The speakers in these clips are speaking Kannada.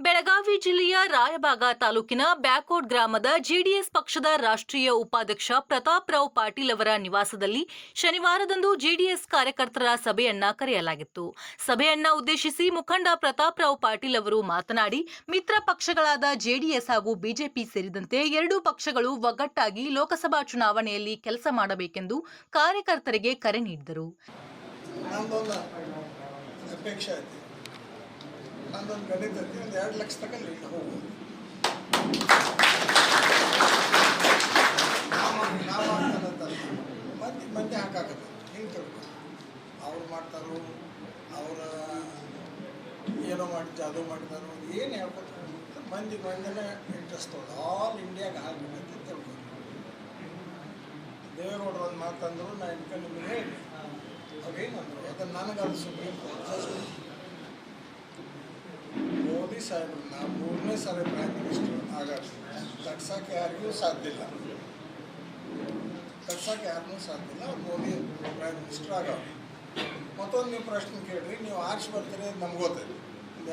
ಬೆಳಗಾವಿ ಜಿಲ್ಲೆಯ ರಾಯಬಾಗ ತಾಲೂಕಿನ ಬ್ಯಾಕೋಡ್ ಗ್ರಾಮದ ಜೆಡಿಎಸ್ ಪಕ್ಷದ ರಾಷ್ಟ್ರೀಯ ಉಪಾಧ್ಯಕ್ಷ ಪ್ರತಾಪ್ ರಾವ್ ಪಾಟೀಲ್ ಅವರ ನಿವಾಸದಲ್ಲಿ ಶನಿವಾರದಂದು ಜೆಡಿಎಸ್ ಕಾರ್ಯಕರ್ತರ ಸಭೆಯನ್ನ ಕರೆಯಲಾಗಿತ್ತು. ಸಭೆಯನ್ನ ಉದ್ದೇಶಿಸಿ ಮುಖಂಡ ಪ್ರತಾಪ್ ರಾವ್ ಪಾಟೀಲ್ ಅವರು ಮಾತನಾಡಿ, ಮಿತ್ರ ಪಕ್ಷಗಳಾದ ಜೆಡಿಎಸ್ ಹಾಗೂ ಬಿಜೆಪಿ ಸೇರಿದಂತೆ ಎರಡೂ ಪಕ್ಷಗಳು ಒಗ್ಗಟ್ಟಾಗಿ ಲೋಕಸಭಾ ಚುನಾವಣೆಯಲ್ಲಿ ಕೆಲಸ ಮಾಡಬೇಕೆಂದು ಕಾರ್ಯಕರ್ತರಿಗೆ ಕರೆ ನೀಡಿದರು. ನಂದೊಂದು ಗಣಿತಕ್ಕೆ ಒಂದು ಎರಡು ಲಕ್ಷ ತನಕ ಲೀಡ್ ಹೋಗ್ಬೋದು ಮಾಡ್ತಾನಂತಲ್ಲ ಮಂದಿ ಮಂದಿ ಹಿಂಗೆ ತಿಳ್ಕೊ. ಅವ್ರು ಮಾಡ್ತಾರೋ, ಅವ್ರ ಏನೋ ಮಾಡಿ ಜಾದು ಮಾಡಿದಾರೋ ಏನು ಹೇಳ್ಕೊತ ಮಂದಿ ಮಂದಿನ ಇಂಟ್ರೆಸ್ಟ್ ತೊಗೊಂಡು ಆಲ್ ಇಂಡಿಯಾಗೆ ಆಗ್ಬೇಕಂತ ತಿಳ್ಕೊ. ದೇವೇಗೌಡರು ಒಂದು ಮಾತಂದ್ರು ನಾ ಇಟ್ಕೊಂಡು ನಿಮಗೆ ಹೇಳಿ ಅವ್ರೇನಂದ್ರು ಅದನ್ನು ನನಗೆ ಅದು ಸುಪ್ರೀಂ ಕೋರ್ಟ್ ಮೋದಿ ಸಾಹೇಬ್ರನ್ನ ಮೂರನೇ ಸಾರಿ ಪ್ರೈಮ್ ಮಿನಿಸ್ಟರ್ ಆಗ ತಗ್ಸೋಕ್ಕೆ ಯಾರಿಗೂ ಸಾಧ್ಯ ಇಲ್ಲ. ತಡ್ಸಕ್ಕೆ ಯಾರಿಗೂ ಸಾಧ್ಯ ಇಲ್ಲ, ಮೋದಿ ಪ್ರೈಮ್ ಮಿನಿಸ್ಟರ್ ಆಗವ್ರು. ಮತ್ತೊಂದು ನೀವು ಪ್ರಶ್ನೆ ಕೇಳಿರಿ, ನೀವು ಆರ್ಸ್ ಬರ್ತೀರಿ ಅದು ಒಂದು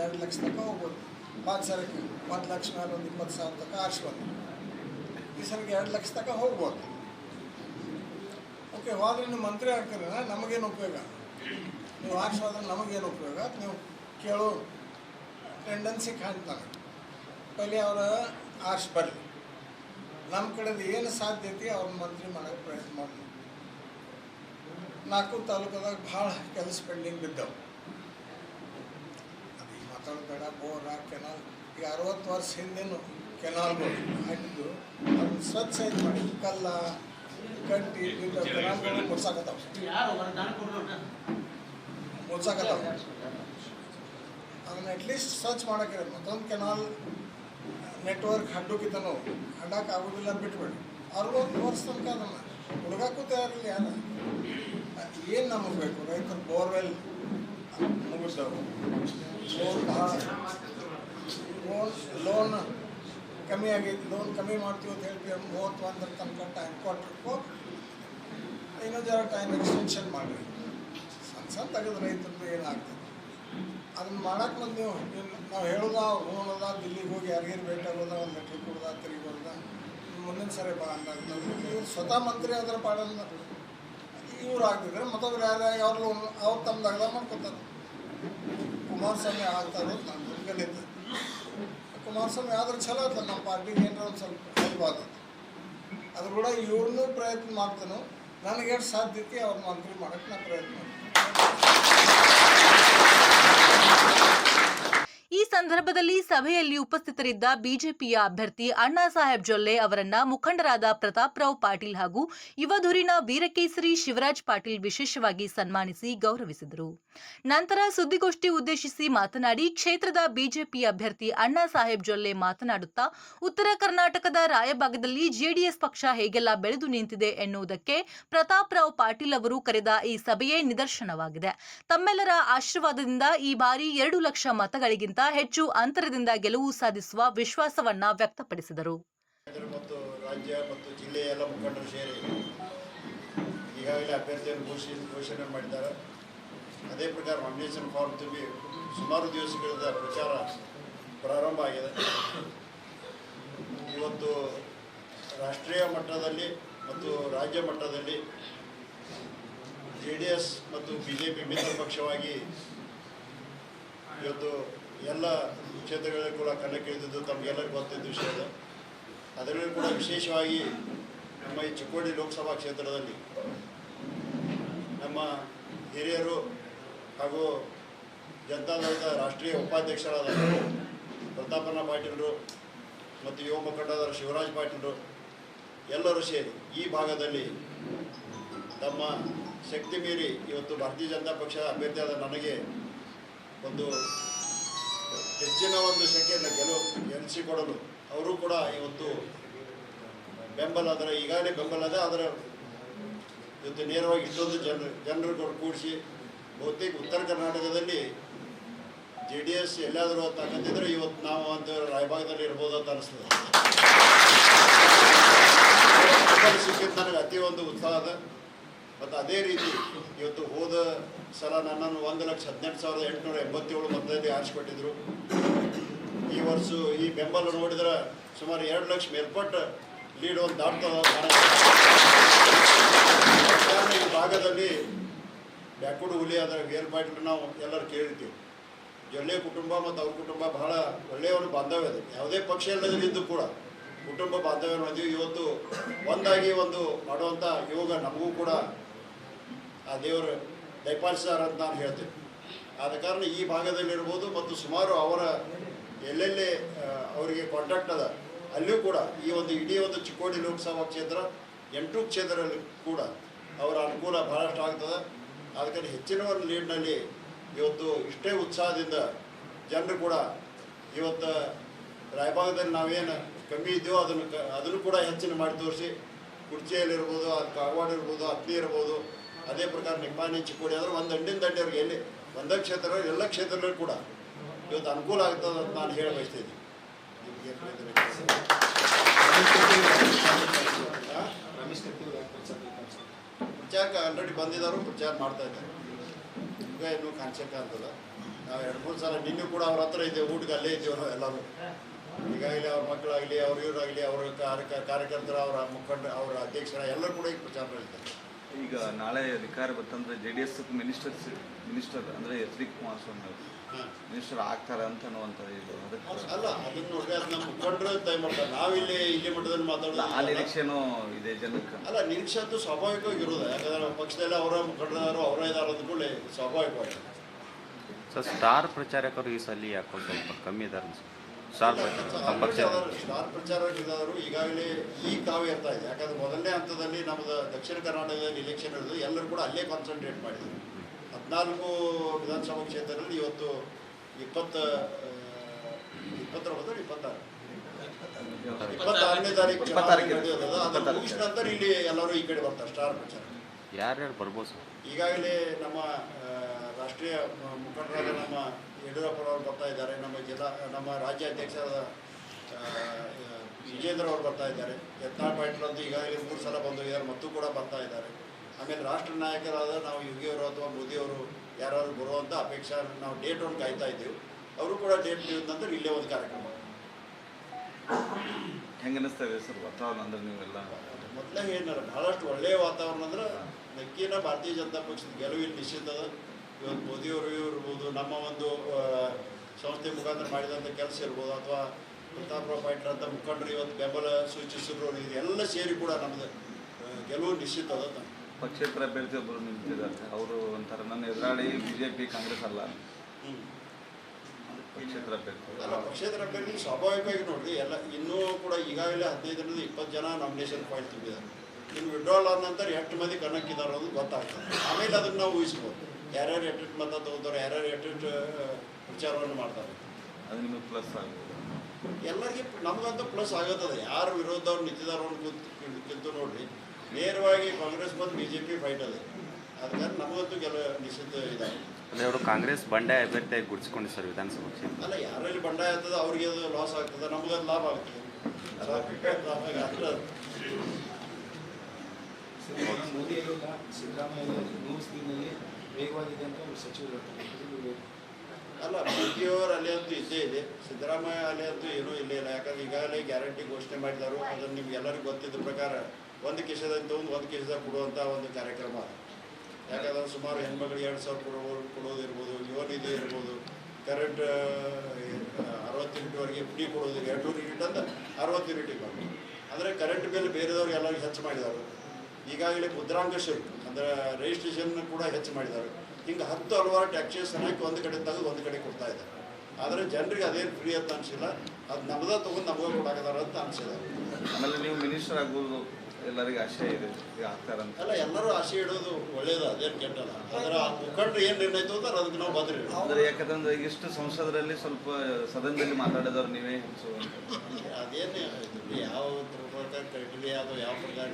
ಎರಡು ಲಕ್ಷ ತನಕ ಹೋಗ್ಬೋದು. ಪಾಂಚ್ ಸರಿ, ಒಂದು ಲಕ್ಷ ಮೇಲೆ ಒಂದು ಇಪ್ಪತ್ತು ಸಾವಿರ ತನಕ ಆರ್ಸ್ ಬಂದು ಈ ಸರಿಗೆ ಎರಡು ಲಕ್ಷ ತನಕ ಹೋಗ್ಬೋದು. ಓಕೆ, ಹೋದ್ರೆ ನೀವು ಮಂತ್ರಿ ಆಗ್ತೀರ ನಮಗೇನು ಉಪಯೋಗ? ನೀವು ಆರ್ಸ್ ಹೋದ್ರೆ ನಮಗೇನು ಉಪಯೋಗ? ನೀವು ಕೇಳೋ ಟೆಂಡೆನ್ಸಿ ಕಾಣ್ತಾನೆ. ಪहिले ಅವರ ಆರ್ಶ್ ಬರಲಿ. ನಮ್ಮ ಕಡೆದು ಏನು ಸಾಧ್ಯತೆ ಅವ್ರ ಮಂತ್ರಿ ಮಾಡೋಕ್ಕೆ ಪ್ರಯತ್ನ ಮಾಡಲಿ. ನಾಲ್ಕು ತಾಲೂಕದಾಗ ಭಾಳ ಕೆಲಸ ಪೆಂಡಿಂಗ್ ಬಿದ್ದವು. ಅದು ಈಗ ಮಾತಾಡೋದು ಬೇಡ ಬೋರ ಕೆನಾಲ್. ಈಗ ಅರವತ್ತು ವರ್ಷ ಹಿಂದೇನು ಕೆನಾಲ್ಗಳು ಹಾಕಿದ್ದು ಅದನ್ನು ಸ್ವಚ್ಛ ಇದು ಮಾಡಿ. ಕಲ್ಲ ಕಟ್ಟಿ ಕೆನಾಲ್ಗಳು ಮುಟ್ಸಾಕತ್ತಾವ ಮುಡ್ಸಾಕತ್ತಾವ ಅದನ್ನ ಅಟ್ಲೀಸ್ಟ್ ಸ್ವಚ್ಛ ಮಾಡೋಕ್ಕೆ ಮತ್ತೊಂದು ಕೆನಾಲ್ ನೆಟ್ವರ್ಕ್ ಹಡ್ಡಕ್ಕಿತನೋ ಹಡ್ಡಕ್ಕೆ ಆಗೋದಿಲ್ಲ ಬಿಟ್ಬಿಡಿ. ಅರವತ್ತು ವರ್ಷ ತನಕ ಅದನ್ನು ಹುಡುಗಕ್ಕೂ ತಯಾರಿಲ್ಲ ಯಾರು. ಏನು ನಮಗೆ ಬೇಕು? ರೈತರು ಬೋರ್ವೆಲ್. ಭಾಳ ಲೋನ್ ಲೋನ್ ಕಮ್ಮಿ ಆಗೈತಿ. ಲೋನ್ ಕಮ್ಮಿ ಮಾಡ್ತೀವಿ ಅಂತ ಹೇಳ್ತೀವಿ. ಮೂವತ್ತು ಒಂದರ ತನಕ ಟೈಮ್ ಕೊಟ್ಟರು ಇನ್ನೊಂದು ಜರ ಟೈಮ್ ಎಕ್ಸ್ಟೆನ್ಷನ್ ಮಾಡಿರಿ. ಸಣ್ಣ ಸಣ್ಣ ತೆಗೆದು ರೈತರದ್ದು ಏನಾಗ್ತದೆ? ಅದನ್ನ ಮಾಡಕ್ಕೆ ಬಂದು ನೀವು ನೀವು- ನಾವು ಹೇಳೋದ ಹೋಗೋದ ದಿಲ್ಲಿಗೆ ಹೋಗಿ ಯಾರಿಗಾರು ಭೇಟಿ ಆಗೋದ, ಒಂದು ಲೆಟ್ರ್ ಕೊಡೋದ, ತಿರುಗಿ ಬರೋದ, ಮುಂದಿನ ಸರಿ ಬಾ ಇವ್ರು ಸ್ವತಃ ಮಂತ್ರಿ ಆದ್ರೆ ಪಾಡಲ್ಲ ಇವ್ರು ಆಗ್ತಿದ್ರೆ ಮತ್ತೊಬ್ರು ಯಾರು ಅವ್ರು ಅವ್ರು ತಮ್ಮ ಅಗದ ಮಾಡ್ಕೊತಾರೆ. ಕುಮಾರಸ್ವಾಮಿ ಆಗ್ತಾರೆ ನಾನು ಗಣಿತ ಕುಮಾರಸ್ವಾಮಿ ಆದ್ರೆ ಚಲೋ ಆಯ್ತಲ್ಲ ನಮ್ಮ ಪಾರ್ಟಿಗೆ ಏನಾರ ಒಂದು ಸ್ವಲ್ಪ ಹೆಲ್ಪ್ ಆಗ್ತದೆ ಅದ್ರ ಕೂಡ ಇವ್ರನ್ನೂ ಪ್ರಯತ್ನ ಮಾಡ್ತಾನೋ. ನನಗೆ ಸಾಧ್ಯತೆ ಅವ್ರ ಮಂತ್ರಿ ಮಾಡೋಕ್ಕೆ ನಾ ಪ್ರಯತ್ನ ಮಾಡ್ತೀನಿ. ಈ ಸಂದರ್ಭದಲ್ಲಿ ಸಭೆಯಲ್ಲಿ ಉಪಸ್ಥಿತರಿದ್ದ ಬಿಜೆಪಿಯ ಅಭ್ಯರ್ಥಿ ಅಣ್ಣಾ ಸಾಹೇಬ್ ಜೊಲ್ಲೆ ಅವರನ್ನ ಮುಖಂಡರಾದ ಪ್ರತಾಪ್ ರಾವ್ ಪಾಟೀಲ್ ಹಾಗೂ ಯುವಧುರಿನ ವೀರಕೇಸರಿ ಶಿವರಾಜ್ ಪಾಟೀಲ್ ವಿಶೇಷವಾಗಿ ಸನ್ಮಾನಿಸಿ ಗೌರವಿಸಿದರು. ನಂತರ ಸುದ್ದಿಗೋಷ್ಠಿ ಉದ್ದೇಶಿಸಿ ಮಾತನಾಡಿ ಕ್ಷೇತ್ರದ ಬಿಜೆಪಿ ಅಭ್ಯರ್ಥಿ ಅಣ್ಣಾ ಸಾಹೇಬ್ ಜೊಲ್ಲೆ ಮಾತನಾಡುತ್ತಾ, ಉತ್ತರ ಕರ್ನಾಟಕದ ರಾಯಭಾಗದಲ್ಲಿ ಜೆಡಿಎಸ್ ಪಕ್ಷ ಹೇಗೆಲ್ಲ ಬೆಳೆದು ನಿಂತಿದೆ ಎನ್ನುವುದಕ್ಕೆ ಪ್ರತಾಪ್ ರಾವ್ ಪಾಟೀಲ್ ಅವರು ಕರೆದ ಈ ಸಭೆಯೇ ನಿದರ್ಶನವಾಗಿದೆ. ತಮ್ಮೆಲ್ಲರ ಆಶೀರ್ವಾದದಿಂದ ಈ ಬಾರಿ ಎರಡು ಲಕ್ಷ ಮತಗಳಿಗಿಂತ ಹೆಚ್ಚು ಅಂತರದಿಂದ ಗೆಲುವು ಸಾಧಿಸುವ ವಿಶ್ವಾಸವನ್ನ ವ್ಯಕ್ತಪಡಿಸಿದರು. ಮತ್ತು ರಾಜ್ಯ ಮತ್ತು ಜಿಲ್ಲೆಯ ಎಲ್ಲ ಮುಖಂಡರು ಸೇರಿ ಈಗಾಗಲೇ ಅಭ್ಯರ್ಥಿಯನ್ನು ಘೋಷಿ, ಘೋಷಣೆ ಮಾಡಿದ್ದಾರೆ. ಅದೇ ಪ್ರಕಾರ ನಾಮಿನೇಷನ್ ಫಾರ್ಮ್ ತುಂಬಿ ಸುಮಾರು ದಿವಸಗಳಿಂದ ಪ್ರಚಾರ ಪ್ರಾರಂಭ ಆಗಿದೆ. ಇವತ್ತು ರಾಷ್ಟ್ರೀಯ ಮಟ್ಟದಲ್ಲಿ ಮತ್ತು ರಾಜ್ಯ ಮಟ್ಟದಲ್ಲಿ ಜೆ ಡಿ ಎಸ್ ಮತ್ತು ಬಿ ಜೆ ಪಿ ಮಿತ್ರ ಪಕ್ಷವಾಗಿ ಇವತ್ತು ಎಲ್ಲ ಕ್ಷೇತ್ರಗಳಲ್ಲಿ ಕೂಡ ಕಣಕ್ಕಿಳಿದಿದ್ದು ತಮಗೆಲ್ಲರಿಗೂ ಗೊತ್ತಿದ್ದ ವಿಷಯ ಇದೆ ಅದರಲ್ಲೂ ಕೂಡ ವಿಶೇಷವಾಗಿ ನಮ್ಮ ಈ ಚಿಕ್ಕೋಡಿ ಲೋಕಸಭಾ ಕ್ಷೇತ್ರದಲ್ಲಿ ನಮ್ಮ ಹಿರಿಯರು ಹಾಗೂ ಜನತಾದಳದ ರಾಷ್ಟ್ರೀಯ ಉಪಾಧ್ಯಕ್ಷರಾದ ಪ್ರತಾಪಣ್ಣ ಪಾಟೀಲರು ಮತ್ತು ಯುವ ಮುಖಂಡರಾದ ಶಿವರಾಜ್ ಪಾಟೀಲರು ಎಲ್ಲರೂ ಸೇರಿ ಈ ಭಾಗದಲ್ಲಿ ತಮ್ಮ ಶಕ್ತಿ ಮೀರಿ ಇವತ್ತು ಭಾರತೀಯ ಜನತಾ ಪಕ್ಷದ ಅಭ್ಯರ್ಥಿಯಾದ ನನಗೆ ಒಂದು ಹೆಚ್ಚಿನ ಒಂದು ಸಂಖ್ಯೆಯನ್ನು ಗೆಲುವು ಗೆಲ್ಲಿಸಿಕೊಡಲು ಅವರು ಕೂಡ ಇವತ್ತು ಬೆಂಬಲ ಅದರ, ಈಗಾಗಲೇ ಬೆಂಬಲ ಅದೇ ಅದರ ಜೊತೆ ನೇರವಾಗಿ ಇಷ್ಟೊಂದು ಜನರು ಜನರು ಕೂಡಿಸಿ ಬಹುತೇಕ ಉತ್ತರ ಕರ್ನಾಟಕದಲ್ಲಿ ಜೆ ಡಿ ಎಸ್ ಎಲ್ಲಾದರೂ ತಗೊಂಡಿದ್ರೆ ಇವತ್ತು ನಾವು ಒಂದು ರಾಯಭಾಗದಲ್ಲಿ ಇರ್ಬೋದು ಅಂತ ಅನಿಸ್ತದೆ. ಸಿಕ್ಕಿದ್ದು ನನಗೆ ಅತಿ ಒಂದು ಉತ್ಸಾಹ ಅದ. ಮತ್ತು ಅದೇ ರೀತಿ ಇವತ್ತು ಹೋದ ಸಲ ನನ್ನನ್ನು ಒಂದು ಲಕ್ಷ ಹದಿನೆಂಟು ಸಾವಿರದ ಎಂಟುನೂರ ಎಂಬತ್ತೇಳು ಮತದಲ್ಲಿ ಕೊಟ್ಟಿದ್ರು ಈ ವರ್ಷ ಈ ಬೆಂಬಲ ನೋಡಿದ್ರೆ ಸುಮಾರು ಎರಡು ಲಕ್ಷ ಮೇಲ್ಪಟ್ಟು ಲೀಡ್ ಒಂದು ದಾಟ್ತದ ಈ ಭಾಗದಲ್ಲಿ ಬ್ಯಾಕ್ವರ್ಡ್ ಹುಲಿ ಅದರ ಪಾಟೀಲ್ ನಾವು ಎಲ್ಲರೂ ಕೇಳಿರ್ತೀವಿ. ಜೊಲ್ಲೆ ಕುಟುಂಬ ಮತ್ತು ಅವ್ರ ಕುಟುಂಬ ಬಹಳ ಒಳ್ಳೆಯವರು ಬಾಂಧವ್ಯ ಇದೆ ಯಾವುದೇ ಪಕ್ಷ ಇಲ್ಲದಿದ್ದು ಕೂಡ ಕುಟುಂಬ ಬಾಂಧವ್ಯ ಮದುವೆ ಇವತ್ತು ಒಂದಾಗಿ ಒಂದು ಮಾಡುವಂಥ ಯೋಗ ನಮಗೂ ಕೂಡ ಆ ದೇವರು ದಯಪಾಲಿಸ್ತಾರ ಅಂತ ನಾನು ಹೇಳ್ತೇನೆ. ಆದ ಕಾರಣ ಈ ಭಾಗದಲ್ಲಿರ್ಬೋದು ಮತ್ತು ಸುಮಾರು ಅವರ ಎಲ್ಲೆಲ್ಲಿ ಅವರಿಗೆ ಕಾಂಟ್ಯಾಕ್ಟ್ ಅದ ಅಲ್ಲಿಯೂ ಕೂಡ ಈ ಒಂದು ಇಡೀ ಒಂದು ಚಿಕ್ಕೋಡಿ ಲೋಕಸಭಾ ಕ್ಷೇತ್ರ, ಎಂಟು ಕ್ಷೇತ್ರದಲ್ಲಿ ಕೂಡ ಅವರ ಅನುಕೂಲ ಬಹಳಷ್ಟು ಆಗ್ತದೆ. ಅದಕ್ಕೆ ಹೆಚ್ಚಿನ ಒಂದು ಲೀಡ್ನಲ್ಲಿ ಇವತ್ತು ಇಷ್ಟೇ ಉತ್ಸಾಹದಿಂದ ಜನರು ಕೂಡ ಇವತ್ತು ರಾಯಭಾಗದಲ್ಲಿ ನಾವೇನು ಕಮ್ಮಿ ಇದೆಯೋ ಅದನ್ನು ಕ, ಅದನ್ನು ಕೂಡ ಹೆಚ್ಚಿನ ಮಾಡಿ ತೋರಿಸಿ, ಕುರ್ಚಿಯಲ್ಲಿರ್ಬೋದು ಅದು ಕಾಗವಾಡ ಇರ್ಬೋದು ಅತ್ನಿ ಇರ್ಬೋದು, ಅದೇ ಪ್ರಕಾರ ನಿಪ್ಪಾಣಿ, ಚಿಕ್ಕೋಡಿ ಆದರೂ ಒಂದು ದಂಡಿನ ದಂಡಿಯವ್ರಿಗೆ ಎಲ್ಲಿ ಒಂದೇ ಕ್ಷೇತ್ರ ಎಲ್ಲ ಕ್ಷೇತ್ರಗಳು ಕೂಡ. ಇವತ್ತು ಅನುಕೂಲ ಆಗ್ತದೆ ಅಂತ ನಾನು ಹೇಳ ಬಯಸ್ತೀನಿ? ಪ್ರಚಾರಕ್ಕೆ ಆಲ್ರೆಡಿ ಬಂದಿದ್ದಾರೆ ಪ್ರಚಾರ ಮಾಡ್ತಾ ಇದ್ದಾರೆ. ಈಗ ಇನ್ನೂ ಕಾಣಿಸಕ್ಕ ನಾವು ಎರಡು ಮೂರು ಸಲ ನಿನ್ನೆ ಕೂಡ ಅವ್ರ ಹತ್ರ ಇದ್ದೇವೆ ಊಟಕ್ಕೆ ಅಲ್ಲೇ ಇದ್ದೇವೆ ನಾವು ಎಲ್ಲರೂ. ಈಗಾಗಲೇ ಅವ್ರ ಮಕ್ಕಳಾಗಲಿ ಅವ್ರ ಇವರಾಗಲಿ ಅವ್ರ ಕಾರ್ಯಕರ್ತರ ಅವರ ಮುಖಂಡ ಅವರ ಅಧ್ಯಕ್ಷರ ಎಲ್ಲರೂ ಕೂಡ ಈಗ ಪ್ರಚಾರ ಮಾಡಿದ್ದಾರೆ. ಈಗ ನಾಳೆ ಅಧಿಕಾರ ಬರ್ತಂದ್ರೆ J D S minister minister ಅಂದ್ರೆ ಎಚ್ ಡಿ ಕುಮಾರಸ್ವಾಮಿ ಅವರು. ಮಿನಿಸ್ಟರ್ ಆಗ್ತಾರೆ ಅಂತ ಅನ್ನುವಂಥದ್ದು ಇದು. ಅಲ್ಲ ಅದನ್ನ ನೋಡಿ ಅದನ್ನ ನಮ್ಮ ಮುಖಂಡರು ತಯ ಮಾಡ್ತಾರೆ? ನಾವಿಲ್ಲಿ ಇಲ್ಲಿ ಮಟ್ಟದಲ್ಲಿ ಆ ನಿರೀಕ್ಷೆನೂ ಇದೆ ಜನಕ್ಕೆ. ಅಲ್ಲ ನಿರೀಕ್ಷೆ ಅಂತೂ ಸ್ವಾಭಾವಿಕವಾಗಿ ಇರೋದು ಯಾಕಂದ್ರೆ ಪಕ್ಷದಲ್ಲಿ ಅವರ ಮುಖಂಡರು ಅವರೇ ಇದಾರ ಅಂದ್ಕೊಳ್ಳಿ ಸ್ವಾಭಾವಿಕವಾಗಿ. ಸರ್ ಸ್ಟಾರ್ ಪ್ರಚಾರಕರು ಈ ಸಲ ಯಾಕೋ ಸ್ವಲ್ಪ ಕಮ್ಮಿ ಇದ್ದಾರೆ ಸ್ಟಾರ್ ನಮ್ಮ ಪಕ್ಷದ ಸ್ಟಾರ್ ಪ್ರಚಾರಕಿದಾದರು ಈಗಾಗಲೇ ಈ ಕಾವೇ ಇರ್ತಾ ಇದೆ. ಯಾಕಂದ್ರೆ ಮೊದಲನೇ ಹಂತದಲ್ಲಿ ನಮ್ಮದು ದಕ್ಷಿಣ ಕರ್ನಾಟಕದಲ್ಲಿ ಇಲೆಕ್ಷನ್ ಹಿಡಿದು ಎಲ್ಲರೂ ಕೂಡ ಅಲ್ಲೇ ಕಾನ್ಸಂಟ್ರೇಟ್ ಮಾಡಿದ್ರು. ಹದಿನಾಲ್ಕು ವಿಧಾನಸಭಾ ಕ್ಷೇತ್ರದಲ್ಲಿ ಇವತ್ತು ಇಪ್ಪತ್ತ ಇಪ್ಪತ್ತೊಂಬತ್ತು ಇಪ್ಪತ್ತಾರು? ಇಪ್ಪತ್ತಾರನೇ ತಾರೀಕು. ಮುಗಿಸಿದ ನಂತರ ಇಲ್ಲಿ ಎಲ್ಲರೂ ಈ ಕಡೆ ಬರ್ತಾರೆ ಸ್ಟಾರ್ ಪ್ರಚಾರ. ಯಾರ್ಯಾರು ಬರ್ಬೋದು ಈಗಾಗಲೇ ನಮ್ಮ ರಾಷ್ಟ್ರೀಯ ಮುಖಂಡರಾದ ನಮ್ಮ ಯಡಿಯೂರಪ್ಪನವರು ಬರ್ತಾ ಇದ್ದಾರೆ. ನಮ್ಮ ಜಿಲ್ಲಾ ನಮ್ಮ ರಾಜ್ಯ ಅಧ್ಯಕ್ಷರಾದ ವಿಜೇಂದ್ರ ಅವರು ಬರ್ತಾ ಇದ್ದಾರೆ. ಯತ್ನಾಳ್ ಪಾಟೀಲ್ ಅಂತ ಈಗಾಗಲೇ ಮೂರು ಸಲ ಬಂದು ಇದ್ದಾರೆ ಮತ್ತು ಕೂಡ ಬರ್ತಾ ಇದ್ದಾರೆ. ಆಮೇಲೆ ರಾಷ್ಟ್ರ ನಾಯಕರಾದ ನಾವು ಯೋಗಿಯವರು ಅಥವಾ ಮೋದಿಯವರು ಯಾರಾದ್ರು ಬರುವಂಥ ಅಪೇಕ್ಷೆ ನಾವು ಡೇಟ್ ಒಂದು ಕಾಯ್ತಾ ಇದ್ದೀವಿ. ಅವರು ಕೂಡ ಡೇಟ್ ನೀಡಿದ ನಂತರ ಇಲ್ಲೇ ಒಂದು ಕಾರ್ಯಕ್ರಮ. ಹೆಂಗೆ ಅನಿಸ್ತದೆ ಸರ್ ವಾತಾವರಣ ಅಂದ್ರೆ ನೀವೆಲ್ಲ? ಮೊದಲೇ ಏನಾರ ಬಹಳಷ್ಟು ಒಳ್ಳೆಯ ವಾತಾವರಣ ಅಂದ್ರೆ ನಕ್ಕಿನ ಭಾರತೀಯ ಜನತಾ ಪಕ್ಷದ ಗೆಲುವಿನ ನಿಶ್ಚಿತದ ನಿಶ್ಚಿತ ಇವತ್ತು ಮೋದಿಯವರು ಇರ್ಬೋದು ನಮ್ಮ ಒಂದು ಸಂಸ್ಥೆ ಮುಖಾಂತರ ಮಾಡಿದಂಥ ಕೆಲಸ ಇರ್ಬೋದು ಅಥವಾ ಪ್ರತಾಪ್ರಾವ್ ಅಂತ ಮುಖಂಡರು ಇವತ್ತು ಬೆಂಬಲ ಸೂಚಿಸಿದ್ರು ಇದೆಲ್ಲ ಸೇರಿ ಕೂಡ ನಮ್ಮದು ಆ, ಗೆಲುವು ನಿಶ್ಚಿತ ಅದ. ಪಕ್ಷೇತರ ಅಭ್ಯರ್ಥಿ ಒಬ್ಬರು ನಿಂತಿದ್ದಾರೆ. ಅವರು ಒಂಥರ ನನ್ನ ಎದುರಾಳಿ ಬಿಜೆಪಿ ಕಾಂಗ್ರೆಸ್ ಅಲ್ಲ. ಪಕ್ಷೇತರ ಅಭ್ಯರ್ಥಿ. ಅಲ್ಲ ಪಕ್ಷೇತರ ಅಭ್ಯರ್ಥಿ ಸ್ವಾಭಾವಿಕವಾಗಿ ನೋಡ್ರಿ ಎಲ್ಲ ಇನ್ನೂ ಕೂಡ ಈಗಾಗಲೇ ಹದಿನೈದರಿಂದ ಇಪ್ಪತ್ತು ಜನ ನಾಮಿನೇಷನ್ ಪಾಯಿಂಟ್ ತುಂಬಿದ್ದಾರೆ. ಇನ್ನು ವಿಡ್ರಾಲ್ ಆದ ನಂತರ ಎಷ್ಟು ಮಂದಿ ಕನ್ನಕ್ಕಿದ್ದಾರೆ ಅನ್ನೋದು ಗೊತ್ತಾಗ್ತದೆ. ಆಮೇಲೆ ಅದನ್ನು ನಾವು ಊಹಿಸ್ಬೋದು. ಯಾರ್ಯಾರು ಎಟ್ರಿಟ್ ಮತ ತಗೋತಾರೆ ಯಾರ್ಯಾರು ಎಟ್ಟಿಟ್ಟು ವಿಚಾರವನ್ನು ಮಾಡ್ತಾರೆ. ಅದು ನಿಮಗೆ ಪ್ಲಸ್ ಆಗುತ್ತೆ ಎಲ್ಲರಿಗೆ ನಮಗಂತೂ ಪ್ಲಸ್ ಆಗುತ್ತದೆ. ಯಾರು ವಿರೋಧವ್ರು ಕೂತ್ ಅನ್ನೋದಕ್ಕಿಂತ ನೋಡ್ರಿ ನೇರವಾಗಿ ಕಾಂಗ್ರೆಸ್ ಮತ್ತು ಬಿ ಜೆ ಪಿ ಫೈಟ್ ಅದೇ ಅದಕ್ಕೆ ನಮಗಂತೂ ಕೆಲವು ನಿಶ್ಚಿತ ಇದಾವೆ ಅಂದರೆ ಅವರು ಕಾಂಗ್ರೆಸ್ ಬಂಡಾಯ ಅಭ್ಯರ್ಥಿಯಾಗಿ ಗುಡಿಸ್ಕೊಂಡು ಸರ್ ವಿಧಾನಸಭಾ ಕ್ಷೇತ್ರ ಅಲ್ಲ ಯಾರಲ್ಲಿ ಬಂಡಾಯ ಆಗ್ತದೆ ಅವ್ರಿಗೆ ಅದು ಲಾಸ್ ಆಗ್ತದೆ. ನಮಗದು ಲಾಭ ಆಗ್ತದೆ. ಮೋದಿ ಸಿದ್ದರಾಮಯ್ಯ ವೇಗವಾಗಿದೆ ಅಂತ ಒಂದು ಸಚಿವರು ಹೇಳ್ತಾರೆ. ಅಲ್ಲ ಮೋದಿಯವ್ರ ಅಲೆ ಅಂತೂ ಇದ್ದೇ ಇದೆ. ಸಿದ್ದರಾಮಯ್ಯ ಅಲೆ ಅಂತೂ ಏನೂ ಇಲ್ಲೇ ಇಲ್ಲ. ಯಾಕಂದ್ರೆ ಈಗಾಗಲೇ ಗ್ಯಾರಂಟಿ ಘೋಷಣೆ ಮಾಡಿದಾರು. ಅದನ್ನು ನಿಮ್ಗೆ ಎಲ್ಲರಿಗೂ ಗೊತ್ತಿದ್ದ ಪ್ರಕಾರ ಒಂದು ಕೇಸದಾಗ ಒಂದು ಒಂದು ಕೇಸದಾಗ ಕೊಡುವಂಥ ಒಂದು ಕಾರ್ಯಕ್ರಮ ಅದು. ಯಾಕಂದ್ರೆ ಸುಮಾರು ಹೆಣ್ಮಕ್ಳಿಗೆ ಎರಡು ಸಾವಿರ ಕೊಡೋ ಕೊಡೋದಿರ್ಬೋದು ಯುವ ನಿಧಿ ಇರ್ಬೋದು, ಕರೆಂಟ್ ಅರವತ್ತು ಯೂನಿಟ್ವರೆಗೆ ಫ್ರೀ ಕೊಡೋದು ಎರಡು ಯೂನಿಟ್ ಅಂತ ಅರವತ್ತು ಯೂನಿಟಿಗೆ ಬಂದು ಅಂದರೆ ಕರೆಂಟ್ ಬಿಲ್ ಬೇರೆದವ್ರಿಗೆ ಎಲ್ಲರಿಗೂ ಹೆಚ್ಚು ಮಾಡಿದ್ದಾರೆ ಈಗಾಗಲೇ ಮುದ್ರಾಂಕ ಶುಲ್ಕ. ಅಂದರೆ ರಿಜಿಸ್ಟ್ರೇಷನ್ ಕೂಡ ಹೆಚ್ಚು ಮಾಡಿದ್ದಾರೆ. ಹಿಂಗೆ ಹತ್ತು ಹಲವಾರು ಟ್ಯಾಕ್ಸೇಷನ್ ಹಾಕಿ ಒಂದು ಕಡೆ ತೆಗೆದು ಒಂದು ಕಡೆ ಕೊಡ್ತಾ ಇದ್ದಾರೆ. ಆದರೆ ಜನರಿಗೆ ಅದೇನು ಫ್ರೀ ಅಂತ ಅನಿಸಿಲ್ಲ. ಅದು ನಮ್ದ ತಗೊಂಡು ನಮಗೆ ಕೊಡಾಕದಾರ ಅಂತ ಅನಿಸಿದೆ. ಆಮೇಲೆ ನೀವು ಮಿನಿಸ್ಟರ್ ಆಗ್ಬೋದು. ಎಲ್ಲರಿಗೂ ಆಶಯ ಇದೆ ಈಗ ಆಗ್ತಾರಂತ. ಅಲ್ಲ ಎಲ್ಲರೂ ಆಶಯ ಇಡೋದು ಒಳ್ಳೇದು ಅದೇನು ಕೆಟ್ಟಲ್ಲ. ಅದರ ಮುಖಂಡರು ಏನು ನಿರ್ಣಯ ಅಂದ್ರೆ ಅದಕ್ಕೆ ನಾವು ಬದ್ರಿ ಅಂದ್ರೆ ಯಾಕಂದ್ರೆ ಇಷ್ಟು ಸಂಸದರಲ್ಲಿ ಸ್ವಲ್ಪ ಸದನದಲ್ಲಿ ಮಾತಾಡಿದವ್ರು ನೀವೇ ಅಂತ. ಅದೇನು ಯಾವ ಪ್ರಕಾರ ಅಥವಾ ಯಾವ ಪ್ರಕಾರ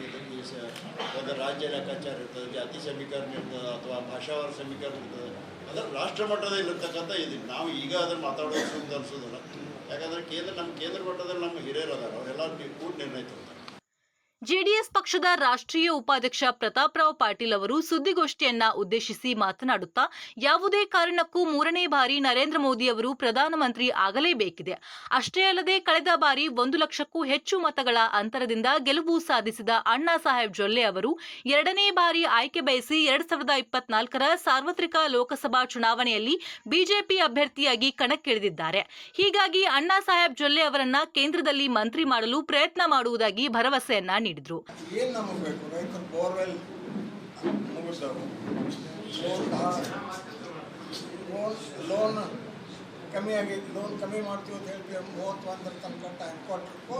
ಒಂದು ರಾಜ್ಯ ಲೆಕ್ಕಾಚಾರ ಇರ್ತದೆ ಜಾತಿ ಸಮೀಕರಣ ಇರ್ತದೆ ಅಥವಾ ಭಾಷಾವಾರ ಸಮೀಕರಣ ಇರ್ತದೆ ಅದರ ರಾಷ್ಟ್ರ ಮಟ್ಟದಲ್ಲಿರ್ತಕ್ಕಂಥ ಇದು ನಾವು ಈಗ ಅದನ್ನು ಮಾತಾಡೋದು ಅನ್ಸೋದಲ್ಲ. ಯಾಕಂದ್ರೆ ಕೇಂದ್ರ ನಮ್ಮ ಕೇಂದ್ರ ಮಟ್ಟದಲ್ಲಿ ನಮ್ಮ ಹಿರಿಯರು ಅದಾರ. ಅವರೆಲ್ಲ ಕೂಡ ನಿರ್ಣಯ ತಗೋತಾರೆ. ಜೆಡಿಎಸ್ ಪಕ್ಷದ ರಾಷ್ಟ್ರೀಯ ಉಪಾಧ್ಯಕ್ಷ ಪ್ರತಾಪ್ರಾವ್ ಪಾಟೀಲ್ ಅವರು ಸುದ್ದಿಗೋಷ್ಠಿಯನ್ನ ಉದ್ದೇಶಿಸಿ ಮಾತನಾಡುತ್ತಾ, ಯಾವುದೇ ಕಾರಣಕ್ಕೂ ಮೂರನೇ ಬಾರಿ ನರೇಂದ್ರ ಮೋದಿ ಅವರು ಪ್ರಧಾನಮಂತ್ರಿ ಆಗಲೇಬೇಕಿದೆ. ಅಷ್ಟೇ ಅಲ್ಲದೆ ಕಳೆದ ಬಾರಿ ಒಂದು ಲಕ್ಷಕ್ಕೂ ಹೆಚ್ಚು ಮತಗಳ ಅಂತರದಿಂದ ಗೆಲುವು ಸಾಧಿಸಿದ ಅಣ್ಣಾ ಸಾಹೇಬ್ ಜೊಲ್ಲೆ ಅವರು ಎರಡನೇ ಬಾರಿ ಆಯ್ಕೆ ಬಯಸಿ ಎರಡ್ ಸಾವಿರದ ಇಪ್ಪತ್ನಾಲ್ಕರ ಸಾರ್ವತ್ರಿಕ ಲೋಕಸಭಾ ಚುನಾವಣೆಯಲ್ಲಿ ಬಿಜೆಪಿ ಅಭ್ಯರ್ಥಿಯಾಗಿ ಕಣಕ್ಕಿಳಿದಿದ್ದಾರೆ. ಹೀಗಾಗಿ ಅಣ್ಣಾ ಸಾಹೇಬ್ ಜೊಲ್ಲೆ ಅವರನ್ನ ಕೇಂದ್ರದಲ್ಲಿ ಮಂತ್ರಿ ಮಾಡಲು ಪ್ರಯತ್ನ ಮಾಡುವುದಾಗಿ ಭರವಸೆಯನ್ನ ನೀಡಿದ್ರು. ಲೋನ್ ಕಮ್ಮಿ ಆಗೈತಿ ಲೋನ್ ಕಮ್ಮಿ ಮಾಡ್ತೀವಿ ಅಂತ ಹೇಳ್ತೀವಿ. ಮೂವತ್ತೊಂದರ ತನಕ ಟೈಮ್ ಕೊಟ್ಟರು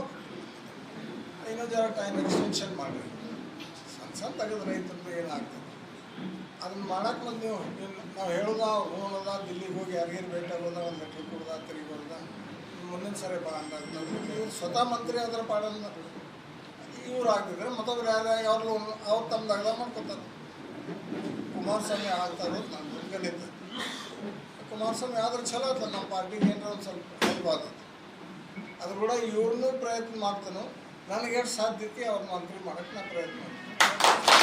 ಇನ್ನೂ ಜರ ಟೈಮ್ ಎಕ್ಸ್ಟೆನ್ಷನ್ ಮಾಡಿರಿ ಸಣ್ಣ ಸಣ್ಣ ತೆಗೆದು ರೈತರದ್ದು ಏನಾಗ್ತದೆ ಅದನ್ನ ಮಾಡಕ್ಕೆ ಬಂದು ನೀವು. ನಾವು ಹೇಳೋದ ಹೋಗೋದ ದಿಲ್ಲಿಗೆ ಹೋಗಿ ಯಾರಿಗೇನು ಭೇಟಿ ಆಗೋದ, ಒಂದು ಲೆಟ್ರ್ ಕೊಡೋದ, ತಿರುಗಿ ಮುಂದಿನ ಸರಿ ಬಾ ಅಂದಾಗ ಸ್ವತಃ ಮಂತ್ರಿ ಆದ್ರೆ ಪಾಡಲ್ಲ ಇವ್ರು ಹಾಕಿದ್ರೆ ಮತ್ತೊಬ್ರು ಯಾರು ಅವ್ರು ಅವ್ರು ತಮ್ದು ಅಗದ ಮಾಡ್ಕೊತಾರೆ. ಕುಮಾರಸ್ವಾಮಿ ಆಗ್ತಾ ನಾನು ಕುಮಾರಸ್ವಾಮಿ ಆದ್ರೆ ಚಲೋ ಆಯ್ತಲ್ಲ ನಮ್ಮ ಪಾರ್ಟಿಗೆ ಏನಾರ ಒಂದು ಸ್ವಲ್ಪ ಹೆಲ್ಪ್ ಆಗ್ತದೆ ಅದ್ರ ಕೂಡ ಇವ್ರನ್ನೂ ಪ್ರಯತ್ನ ಮಾಡ್ತಾನು. ನನಗೆ ಸಾಧ್ಯತೆ ಅವ್ರ ಮಂತ್ರಿ ಮಾಡೋಕ್ಕೆ ನಾನು ಪ್ರಯತ್ನ ಮಾಡ್ತೀನಿ.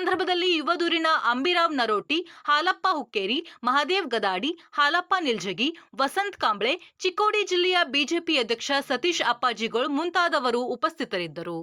ಸಂದರ್ಭದಲ್ಲಿ ಯುವದೂರಿನ ಅಂಬಿರಾವ್ ನರೋಟಿ, ಹಾಲಪ್ಪ ಹುಕ್ಕೇರಿ, ಮಹಾದೇವ್ ಗದಾಡಿ, ಹಾಲಪ್ಪ ನಿಲ್ಜಗಿ, ವಸಂತ್ ಕಾಂಬ್ಳೆ, ಚಿಕ್ಕೋಡಿ ಜಿಲ್ಲೆಯ ಬಿಜೆಪಿ ಅಧ್ಯಕ್ಷ ಸತೀಶ್ ಅಪ್ಪಾಜಿಗೋಳ್ ಮುಂತಾದವರು ಉಪಸ್ಥಿತರಿದ್ದರು.